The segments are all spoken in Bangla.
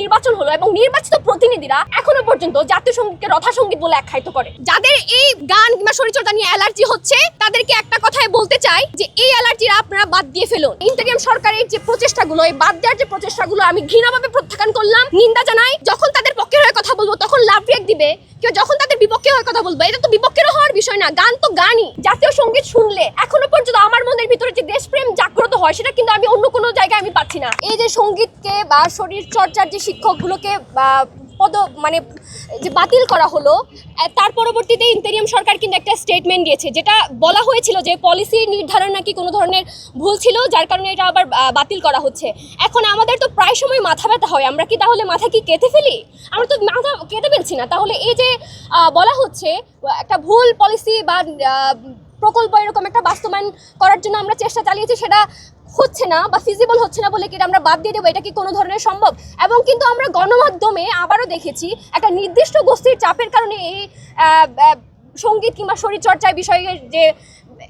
নির্বাচন হলো এবং নির্বাচিত প্রতিনিধিরা এখনও পর্যন্ত জাতীয় সঙ্গীতকে রথাসঙ্গীত বলে আখ্যায়িত করে। যাদের এই গান কিংবা শরীরচর্চা নিয়ে অ্যালার্জি হচ্ছে, তাদেরকে একটা কথাই বলতে চাই যে, এই অ্যালার্জিরা আপনারা বাদ দিয়ে ফেলুন। ইন্টারিয়াম সরকারের যে প্রচেষ্টাগুলো, এই বাদ দেওয়ার যে প্রচেষ্টাগুলো আমি ঘৃণাভাবে প্রত্যাখ্যান করলাম, নিন্দা জানাই, যখন তাদের পক্ষে হয়ে কথা বলব, তখন লাভ রিয়েক্ট দিবে, কেউ যখন তাদের বিপক্ষে হয়ে কথা বলব, এটা তো বিপক্ষের হওয়ার বিষয় না, গান তো গানই। জাতীয় সংগীত শুনলে এখনও পর্যন্ত আমার মনের ভিতরে যে দেশপ্রেম জাগ্রত হয়, সেটা কিন্তু আমি অন্য কোনো জায়গায় আমি পাচ্ছি না। এই যে সঙ্গীতকে বা শরীর চর্চার যে শিক্ষকগুলোকে পদ মানে যে বাতিল করা হলো তার পরবর্তীতে ইন্টেরিয়াম সরকার কিন্তু একটা স্টেটমেন্ট দিয়েছে, যেটা বলা হয়েছিল যে পলিসি নির্ধারণ নাকি কোনো ধরনের ভুল ছিল, যার কারণে এটা আবার বাতিল করা হচ্ছে। এখন আমাদের তো প্রায় সময় মাথা ব্যথা হয়, আমরা কি তাহলে মাথা কি কেটে ফেলি? আমরা তো মাথা কেটে ফেলছি না। তাহলে এই যে বলা হচ্ছে, একটা ভুল পলিসি বা প্রকল্প এরকম একটা বাস্তবায়ন করার জন্য আমরা চেষ্টা চালিয়েছি, সেটা হচ্ছে না বা ফিজিবল হচ্ছে না বলে কি আমরা বাদ দিয়ে দেবো? এটা কি কোনো ধরনের সম্ভব? এবং কিন্তু আমরা গণমাধ্যমে আবারও দেখেছি একটা নির্দিষ্ট গোষ্ঠীর চাপের কারণে এই সংগীত কিংবা শরীরচর্চায় বিষয়ে যে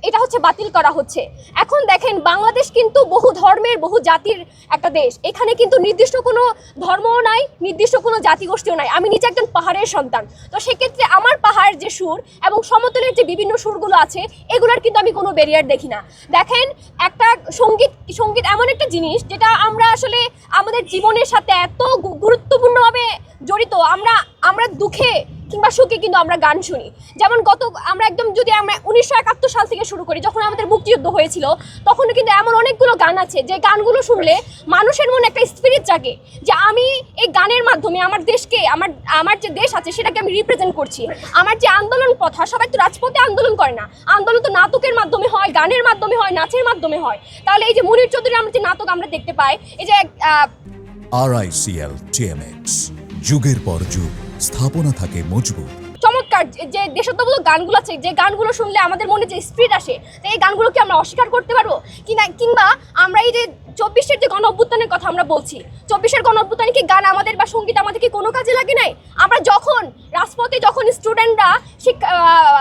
এটা হচ্ছে বাতিল করা হচ্ছে। এখন দেখেন, বাংলাদেশ কিন্তু বহু ধর্মের, বহু জাতির একটা দেশ। এখানে কিন্তু নির্দিষ্ট কোনো ধর্মও নাই, নির্দিষ্ট কোনো জাতিগোষ্ঠীও নাই। আমি নিজে একজন পাহাড়ের সন্তান। তো সেক্ষেত্রে আমার পাহাড় যে সুর এবং সমতলের যে বিভিন্ন সুরগুলো আছে, এগুলোর কিন্তু আমি কোনো ব্যারিয়ার দেখি না। দেখেন, একটা সংগীত সংগীত এমন একটা জিনিস যেটা আমরা আসলে আমাদের জীবনের সাথে এত গুরুত্বপূর্ণভাবে জড়িত। আমরা আমরা দুঃখে কিংবা সুখে কিন্তু আমরা গান শুনি। যেমন গত আমরা একদম যদি আমরা উনিশশো একাত্তর সাল থেকে শুরু করি যখন আমাদের মুক্তিযুদ্ধ হয়েছিল তখন কিন্তু এমন অনেকগুলো গান আছে যে গানগুলো শুনলে মানুষের মনে একটা স্পিরিট জাগে যে আমি এই গানের মাধ্যমে আমার দেশকে আমার আমার যে দেশ আছে সেটাকে আমি রিপ্রেজেন্ট করছি। আমার যে আন্দোলন কথা সবাই তো রাজপথে আন্দোলন করে না। আন্দোলন তো নাটকের মাধ্যমে হয় গানের মাধ্যমে হয় নাচের মাধ্যমে হয়। তাহলে এই যে মুনির চৌধুরী আমরা যে নাটক আমরা দেখতে পাই এই যে আহ, আরআইসিএল টিএমএক্স যুগের পর যুগ। স্থাপনা থাকে মজবুত। চমৎকার, যে- দেশাত্মবোধক গানগুলো আছে, যে গানগুলো শুনলে আমাদের মনে যে স্পিরিট আসে, তো এই গানগুলোকে আমরা অস্বীকার করতে পারব? কিনা কিংবা আমরা এই যে চব্বিশের যে গণ অভ্যুত্থানের কথা আমরা বলছি, চব্বিশের গণ অভ্যুত্থানে কি গান আমাদের বা সংগীত আমাদের কি কোনো কাজে লাগে নাই? আমরা যখন রাজপথে যখন স্টুডেন্টরা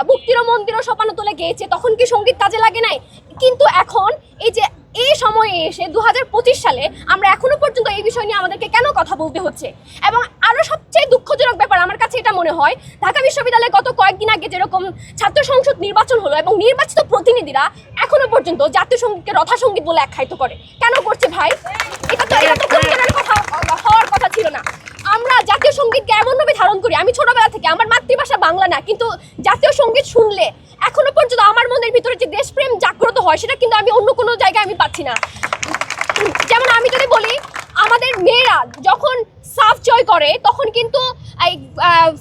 মুক্তির মন্দির সোপানো তুলে গিয়েছে, তখন কি সংগীত কাজে লাগে নাই? কিন্তু এখন এই যে এই সময়ে এসে দু হাজার পঁচিশ সালে আমরা এখনও পর্যন্ত এই বিষয় নিয়ে আমাদেরকে কেন কথা বলতে হচ্ছে? এবং মনে হয়, ঢাকা বিশ্ববিদ্যালয়ে গত কয়েকদিন আগে যেরকম ছাত্র সংসদ নির্বাচন হলো এবং নির্বাচিত প্রতিনিধিরা এখনও পর্যন্ত জাতীয় সঙ্গীতকে রথাসঙ্গীত বলে আখ্যায়িত করে। কেন করছে ভাই? এটা তো এটা তো কথা, হওয়ার কথা ছিল না। আমরা জাতীয় সঙ্গীতকে এমনভাবে ধারণ করি? আমি ছোটবেলা থেকে, আমার মাতৃভাষা বাংলা না, কিন্তু জাতীয় সংগীত শুনলে এখনও পর্যন্ত আমার মনের ভিতরে যে দেশপ্রেম জাগ্রত হয়, সেটা কিন্তু আমি অন্য কোনো জায়গায় আমি পাচ্ছি না। যেমন আমি যদি বলি আমাদের মেয়েরা যখন সাফ জয় করে, তখন কিন্তু এই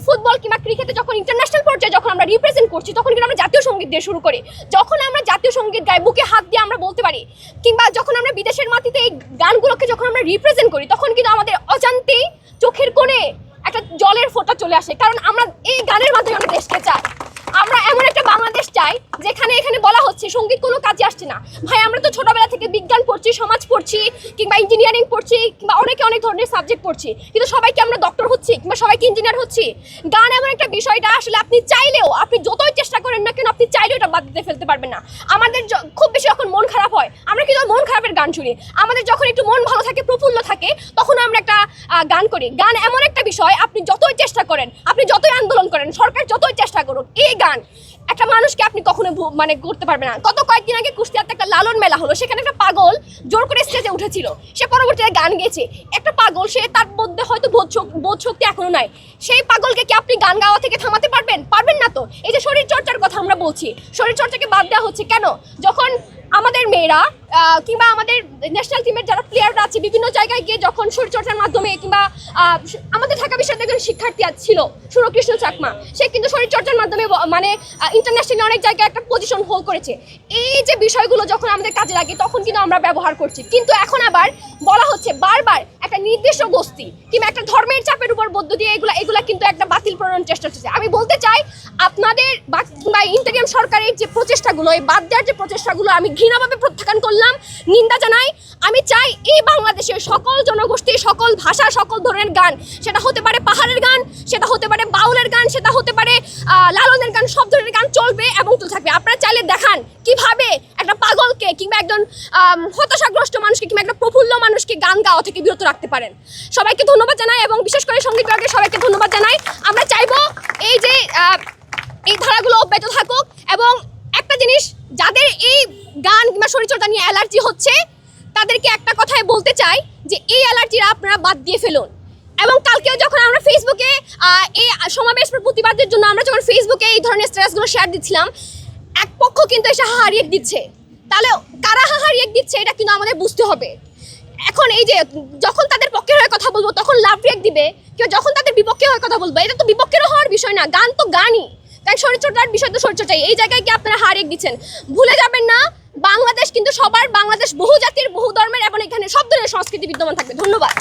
ফুটবল কিংবা ক্রিকেটে যখন ইন্টারন্যাশনাল পর্যায়ে যখন আমরা রিপ্রেজেন্ট করছি, তখন কিন্তু আমরা জাতীয় সংগীত দিয়ে শুরু করি। যখন আমরা জাতীয় সংগীত গাই, বুকে হাত দিয়ে আমরা বলতে পারি, কিংবা যখন আমরা বিদেশের মাটিতে এই গানগুলোকে যখন আমরা রিপ্রেজেন্ট করি, তখন কিন্তু আমাদের অজান্তেই চোখের কোণে একটা জলের ফোঁটা চলে আসে। কারণ আমরা এই গানের মাধ্যমে আমরা দেশকে চাই। আমরা এমন একটা বাংলাদেশ চাই, যেখানে এখানে বলা হচ্ছে সংগীত কোনো কাজে আসছে না। ভাই, আমরা তো ছোটবেলা থেকে বিজ্ঞান পড়ছি, সমাজ পড়ছি, কিংবা ইঞ্জিনিয়ারিং পড়ছি, কিংবা অনেকে অনেক ধরনের সাবজেক্ট পড়ছি। কিন্তু সবাইকে আমরা ডক্টর হচ্ছি, কিংবা সবাইকে ইঞ্জিনিয়ার হচ্ছি। গান এমন একটা বিষয়টা, আসলে আপনি চাইলেও, আপনি যতই চেষ্টা করেন না কেন, আপনি চাইলেও এটা বাদ দিতে ফেলতে পারবেন না। আমাদের খুব বেশি যখন মন খারাপ হয়, আমরা কিন্তু মন খারাপের গান শুনি। আমাদের যখন একটু মন ভালো থাকে, প্রফুল্ল থাকে, তখন আমরা একটা গান করি। গান এমন একটা বিষয়, আপনি যতই চেষ্টা করেন, আপনি যতই আন্দোলন করেন, সরকার যতই চেষ্টা করুক, এই গান। একটা মানুষকে আপনি কখনো মানে করতে পারবেন না। গত কয়েকদিন আগে কুষ্টিয়াতে একটা লালন মেলা হলো। সেখানে একটা পাগল জোর করে স্টেজে উঠেছিল। সে পরবর্তীতে গান গেছে একটা পাগল, সে তার মধ্যে হয়তো বোধ শক- বোধ শক্তি এখনও নাই। সেই পাগলকে কি আপনি গান গাওয়া থেকে থামাতে পারবেন? পারবেন না তো। এই যে শরীর চর্চার কথা আমরা বলছি শরীর চর্চাকে বাদ দেওয়া হচ্ছে কেন? যখন আমাদের মেয়েরা কিংবা আমাদের ন্যাশনাল টিমের যারা প্লেয়াররা আছে, বিভিন্ন জায়গায় গিয়ে যখন শরীরচর্চার মাধ্যমে কিংবা আমাদের ঢাকা বিশ্ববিদ্যালয়ের শিক্ষার্থী ছিল, সুরকৃষ্ণ চাকমা। সে কিন্তু শরীরচর্চার মাধ্যমে মানে ইন্টারন্যাশনালি অনেক জায়গায় একটা পজিশন হোল্ড করেছে। এই যে বিষয়গুলো যখন আমাদের কাজে লাগে, তখন কিন্তু আমরা ব্যবহার করছি। কিন্তু এখন আবার বলা হচ্ছে বারবার একটা নির্দিষ্ট গোষ্ঠী কিংবা একটা ধর্মের চাপের উপর বদ্ধ দিয়ে এগুলো এগুলো কিন্তু একটা বাতিল প্রণয়ন চেষ্টা হচ্ছে। আমি বলতে চাই আপনাদের বা ইন্টারিয়াম সরকারের যে প্রচেষ্টাগুলো, এই বাদ দেওয়ার যে প্রচেষ্টাগুলো আমি ঘৃণাভাবে প্রত্যাখ্যান করলাম, নিন্দা জানাই। আমি চাই এই বাংলাদেশের সকল জনগোষ্ঠী, সকল ভাষা, সকল ধরনের গান, সেটা হতে পারে পাহাড়ের গান, সেটা হতে পারে বাউলের গান, সেটা হতে পারে লালনের গান, সব ধরনের গান চলবে এবং তো থাকবে। আপনারা চাইলে দেখান কীভাবে একটা পাগলকে কিংবা একজন হতাশাগ্রস্ত মানুষকে কিংবা একটা প্রফুল্ল মানুষকে গান গাওয়া থেকে বিরত রাখতে পারেন। সবাইকে ধন্যবাদ জানাই এবং বিশেষ করে সংগীত বিভাগের সবাইকে ধন্যবাদ জানাই। আমরা চাইব এই যে আহ, এই ধারাগুলো অব্যাহত থাকুক এবং একটা জিনিস যাদের এই গান কিংবা শরীরচর্চা নিয়ে অ্যালার্জি হচ্ছে, তাদেরকে একটা কথাই বলতে চাই যে এই অ্যালার্জিটা আপনারা বাদ দিয়ে ফেলুন। এবং কালকেও যখন আমরা ফেসবুকে এই সমাবেশ প্রতিবাদের জন্য আমরা যখন ফেসবুকে এই ধরনের স্ট্যাটাসগুলো শেয়ার দিচ্ছিলাম, এক পক্ষ কিন্তু এসে হাহারিয়ে দিচ্ছে। তাহলে কারা হাহারিয়ে দিচ্ছে এটা কিন্তু আমাদের বুঝতে হবে। এখন এই যে যখন তাদের পক্ষে হয়ে কথা বলব, তখন লাভ রিয়েক্ট দিবে। কেউ যখন তাদের বিপক্ষে হয়ে কথা বলব, এটা তো বিপক্ষেরও হওয়ার বিষয় না, গান তো গানই। তাই শরীরচর্চার বিষয় তো শরীরচর্চাই। এই জায়গায় কি আপনারা হারিয়ে দিচ্ছেন? ভুলে যাবেন না? বাংলাদেশ কিন্তু সবার, বাংলাদেশ বহু জাতির বহু ধর্মের এবং এখানে সব ধরনের সংস্কৃতি বিদ্যমান থাকবে। ধন্যবাদ।